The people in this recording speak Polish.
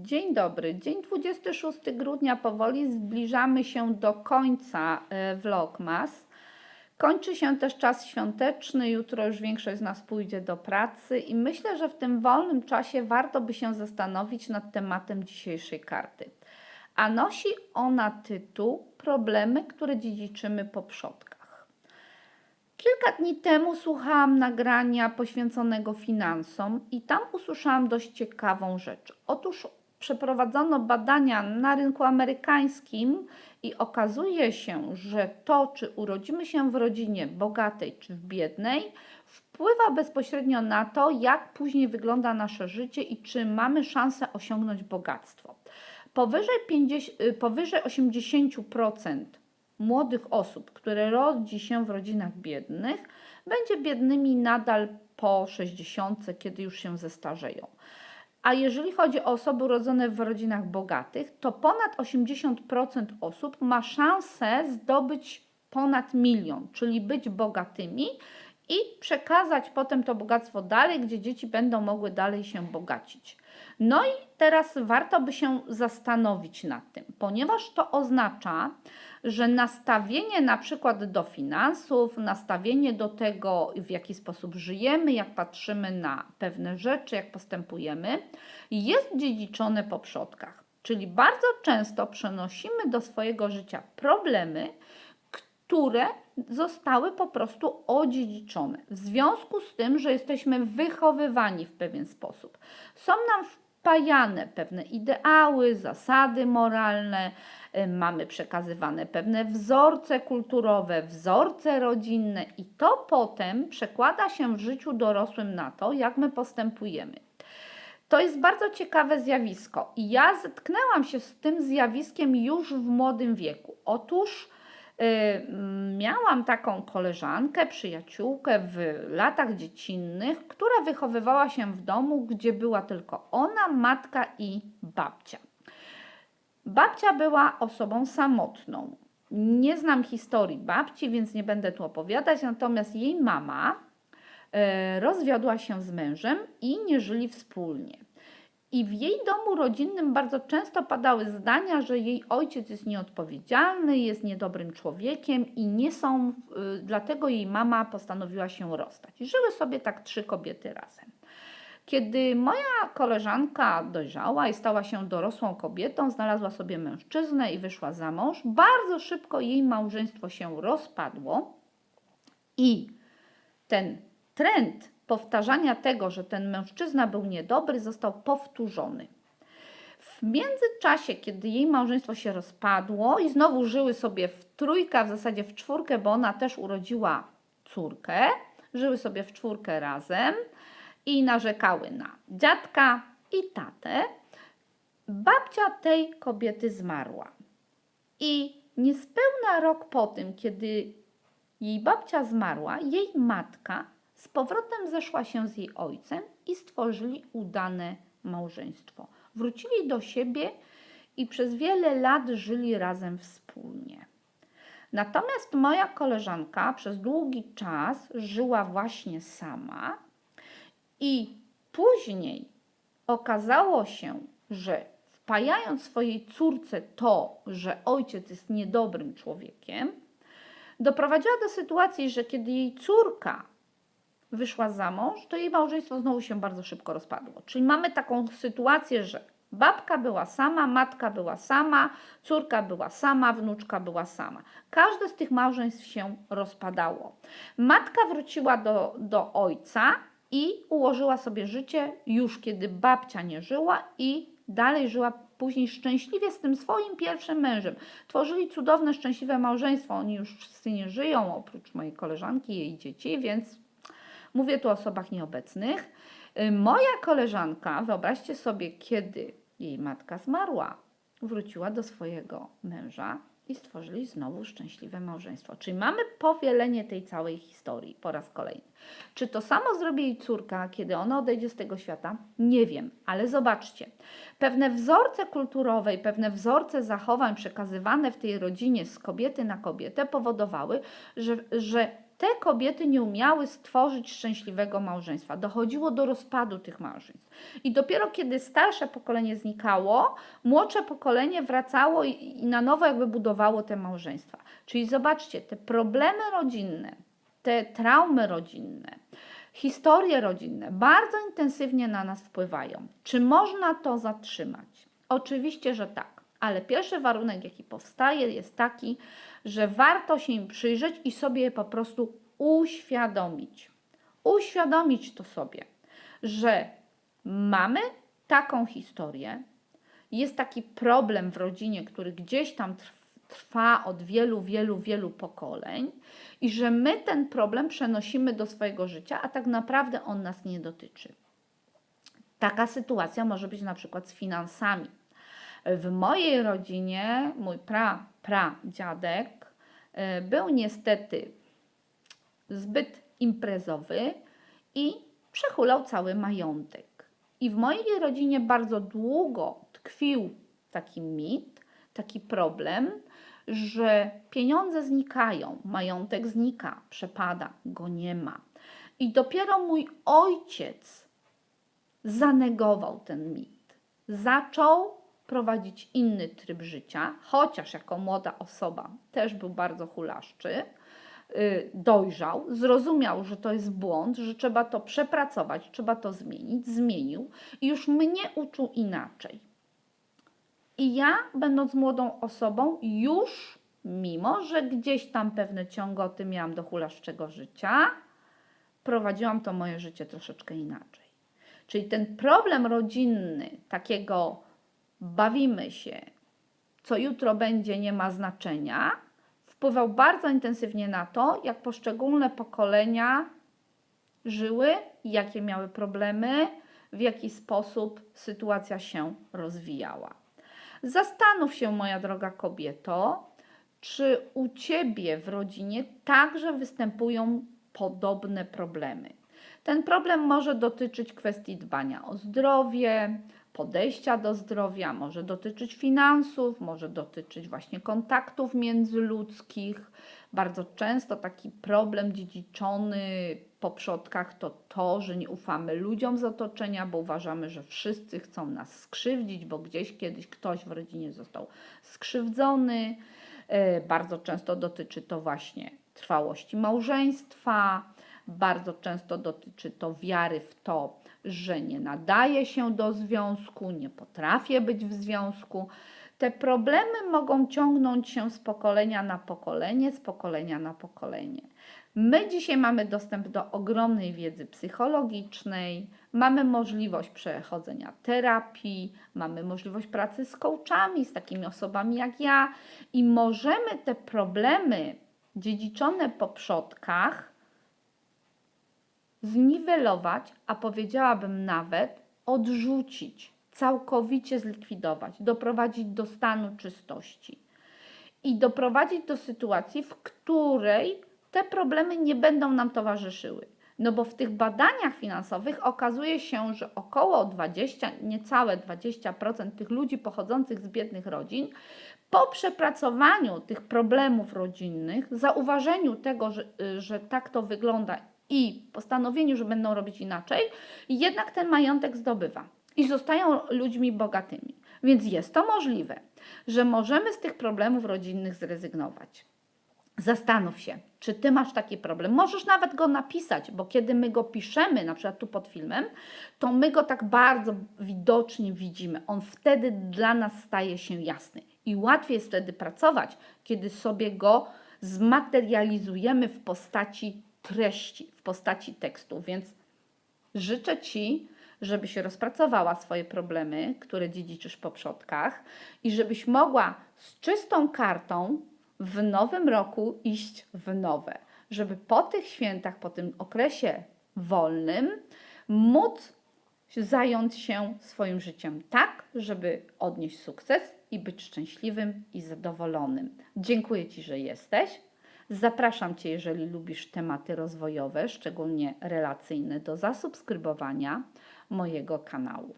Dzień dobry. Dzień 26 grudnia. Powoli zbliżamy się do końca e, Vlogmas. Kończy się też czas świąteczny. Jutro już większość z nas pójdzie do pracy i myślę, że w tym wolnym czasie warto by się zastanowić nad tematem dzisiejszej karty. A nosi ona tytuł Problemy, które dziedziczymy po przodkach. Kilka dni temu słuchałam nagrania poświęconego finansom i tam usłyszałam dość ciekawą rzecz. Otóż przeprowadzono badania na rynku amerykańskim i okazuje się, że to, czy urodzimy się w rodzinie bogatej czy w biednej, wpływa bezpośrednio na to, jak później wygląda nasze życie i czy mamy szansę osiągnąć bogactwo. Powyżej, 50, y, powyżej 80% młodych osób, które rodzi się w rodzinach biednych, będzie biednymi nadal po 60, kiedy już się zestarzeją. A jeżeli chodzi o osoby urodzone w rodzinach bogatych, to ponad 80% osób ma szansę zdobyć ponad milion, czyli być bogatymi i przekazać potem to bogactwo dalej, gdzie dzieci będą mogły dalej się bogacić. No i teraz warto by się zastanowić nad tym, ponieważ to oznacza, że nastawienie na przykład do finansów, nastawienie do tego, w jaki sposób żyjemy, jak patrzymy na pewne rzeczy, jak postępujemy, jest dziedziczone po przodkach. Czyli bardzo często przenosimy do swojego życia problemy, które zostały po prostu odziedziczone. W związku z tym, że jesteśmy wychowywani w pewien sposób. Są nam wpajane pewne ideały, zasady moralne, y, mamy przekazywane pewne wzorce kulturowe, wzorce rodzinne i to potem przekłada się w życiu dorosłym na to, jak my postępujemy. To jest bardzo ciekawe zjawisko i ja zetknęłam się z tym zjawiskiem już w młodym wieku. Otóż miałam taką koleżankę, przyjaciółkę w latach dziecinnych, która wychowywała się w domu, gdzie była tylko ona, matka i babcia. Babcia była osobą samotną. Nie znam historii babci, więc nie będę tu opowiadać, natomiast jej mama e, rozwiodła się z mężem i nie żyli wspólnie. I w jej domu rodzinnym bardzo często padały zdania, że jej ojciec jest nieodpowiedzialny, jest niedobrym człowiekiem i nie są, y, dlatego jej mama postanowiła się rozstać. Żyły sobie tak trzy kobiety razem. Kiedy moja koleżanka dojrzała i stała się dorosłą kobietą, znalazła sobie mężczyznę i wyszła za mąż, bardzo szybko jej małżeństwo się rozpadło i ten trend powtarzania tego, że ten mężczyzna był niedobry, został powtórzony. W międzyczasie, kiedy jej małżeństwo się rozpadło i znowu żyły sobie w trójkę, w zasadzie w czwórkę, bo ona też urodziła córkę, żyły sobie w czwórkę razem i narzekały na dziadka i tatę, babcia tej kobiety zmarła. I niespełna rok po tym, kiedy jej babcia zmarła, jej matka z powrotem zeszła się z jej ojcem i stworzyli udane małżeństwo. Wrócili do siebie i przez wiele lat żyli razem wspólnie. Natomiast moja koleżanka przez długi czas żyła właśnie sama i później okazało się, że wpajając swojej córce to, że ojciec jest niedobrym człowiekiem, doprowadziła do sytuacji, że kiedy jej córka wyszła za mąż, to jej małżeństwo znowu się bardzo szybko rozpadło. Czyli mamy taką sytuację, że babka była sama, matka była sama, córka była sama, wnuczka była sama. Każde z tych małżeństw się rozpadało. Matka wróciła do, do ojca i ułożyła sobie życie już kiedy babcia nie żyła i dalej żyła później szczęśliwie z tym swoim pierwszym mężem. Tworzyli cudowne, szczęśliwe małżeństwo. Oni już wszyscy nie żyją, oprócz mojej koleżanki i jej dzieci, więc mówię tu o osobach nieobecnych. Y, Moja koleżanka, wyobraźcie sobie, kiedy jej matka zmarła, wróciła do swojego męża i stworzyli znowu szczęśliwe małżeństwo. Czyli mamy powielenie tej całej historii po raz kolejny. Czy to samo zrobi jej córka, kiedy ona odejdzie z tego świata? Nie wiem, ale zobaczcie. Pewne wzorce kulturowe i pewne wzorce zachowań przekazywane w tej rodzinie z kobiety na kobietę powodowały, że, że te kobiety nie umiały stworzyć szczęśliwego małżeństwa. Dochodziło do rozpadu tych małżeństw. I dopiero kiedy starsze pokolenie znikało, młodsze pokolenie wracało i, i na nowo jakby budowało te małżeństwa. Czyli zobaczcie, te problemy rodzinne, te traumy rodzinne, historie rodzinne bardzo intensywnie na nas wpływają. Czy można to zatrzymać? Oczywiście, że tak, ale pierwszy warunek, jaki powstaje, jest taki, że warto się im przyjrzeć i sobie je po prostu uświadomić. Uświadomić to sobie, że mamy taką historię, jest taki problem w rodzinie, który gdzieś tam trw- trwa od wielu, wielu, wielu pokoleń i że my ten problem przenosimy do swojego życia, a tak naprawdę on nas nie dotyczy. Taka sytuacja może być na przykład z finansami. W mojej rodzinie mój pra, pra dziadek y, był niestety zbyt imprezowy i przechulał cały majątek. I w mojej rodzinie bardzo długo tkwił taki mit, taki problem, że pieniądze znikają, majątek znika, przepada, go nie ma. I dopiero mój ojciec zanegował ten mit. Zaczął prowadzić inny tryb życia, chociaż jako młoda osoba też był bardzo hulaszczy, y, dojrzał, zrozumiał, że to jest błąd, że trzeba to przepracować, trzeba to zmienić, zmienił i już mnie uczył inaczej. I ja, będąc młodą osobą, już, mimo że gdzieś tam pewne ciągoty miałam do hulaszczego życia, prowadziłam to moje życie troszeczkę inaczej. Czyli ten problem rodzinny, takiego bawimy się, co jutro będzie, nie ma znaczenia, wpływał bardzo intensywnie na to, jak poszczególne pokolenia żyły, jakie miały problemy, w jaki sposób sytuacja się rozwijała. Zastanów się, moja droga kobieto, czy u ciebie w rodzinie także występują podobne problemy. Ten problem może dotyczyć kwestii dbania o zdrowie, podejścia do zdrowia, może dotyczyć finansów, może dotyczyć właśnie kontaktów międzyludzkich. Bardzo często taki problem dziedziczony po przodkach to to, że nie ufamy ludziom z otoczenia, bo uważamy, że wszyscy chcą nas skrzywdzić, bo gdzieś kiedyś ktoś w rodzinie został skrzywdzony. E, Bardzo często dotyczy to właśnie trwałości małżeństwa, bardzo często dotyczy to wiary w to, że nie nadaje się do związku, nie potrafię być w związku. Te problemy mogą ciągnąć się z pokolenia na pokolenie, z pokolenia na pokolenie. My dzisiaj mamy dostęp do ogromnej wiedzy psychologicznej, mamy możliwość przechodzenia terapii, mamy możliwość pracy z coachami, z takimi osobami jak ja i możemy te problemy dziedziczone po przodkach zniwelować, a powiedziałabym nawet odrzucić, całkowicie zlikwidować, doprowadzić do stanu czystości i doprowadzić do sytuacji, w której te problemy nie będą nam towarzyszyły. No bo w tych badaniach finansowych okazuje się, że około 20, niecałe 20% tych ludzi pochodzących z biednych rodzin po przepracowaniu tych problemów rodzinnych, zauważeniu tego, że, y, że tak to wygląda i postanowieniu, że będą robić inaczej, jednak ten majątek zdobywa i zostają ludźmi bogatymi. Więc jest to możliwe, że możemy z tych problemów rodzinnych zrezygnować. Zastanów się, czy ty masz taki problem. Możesz nawet go napisać, bo kiedy my go piszemy, na przykład tu pod filmem, to my go tak bardzo widocznie widzimy. On wtedy dla nas staje się jasny i łatwiej jest wtedy pracować, kiedy sobie go zmaterializujemy w postaci treści, w postaci tekstu. Więc życzę Ci, żebyś rozpracowała swoje problemy, które dziedziczysz po przodkach i żebyś mogła z czystą kartą w nowym roku iść w nowe. Żeby po tych świętach, po tym okresie wolnym móc zająć się swoim życiem tak, żeby odnieść sukces i być szczęśliwym i zadowolonym. Dziękuję Ci, że jesteś. Zapraszam Cię, jeżeli lubisz tematy rozwojowe, szczególnie relacyjne, do zasubskrybowania mojego kanału.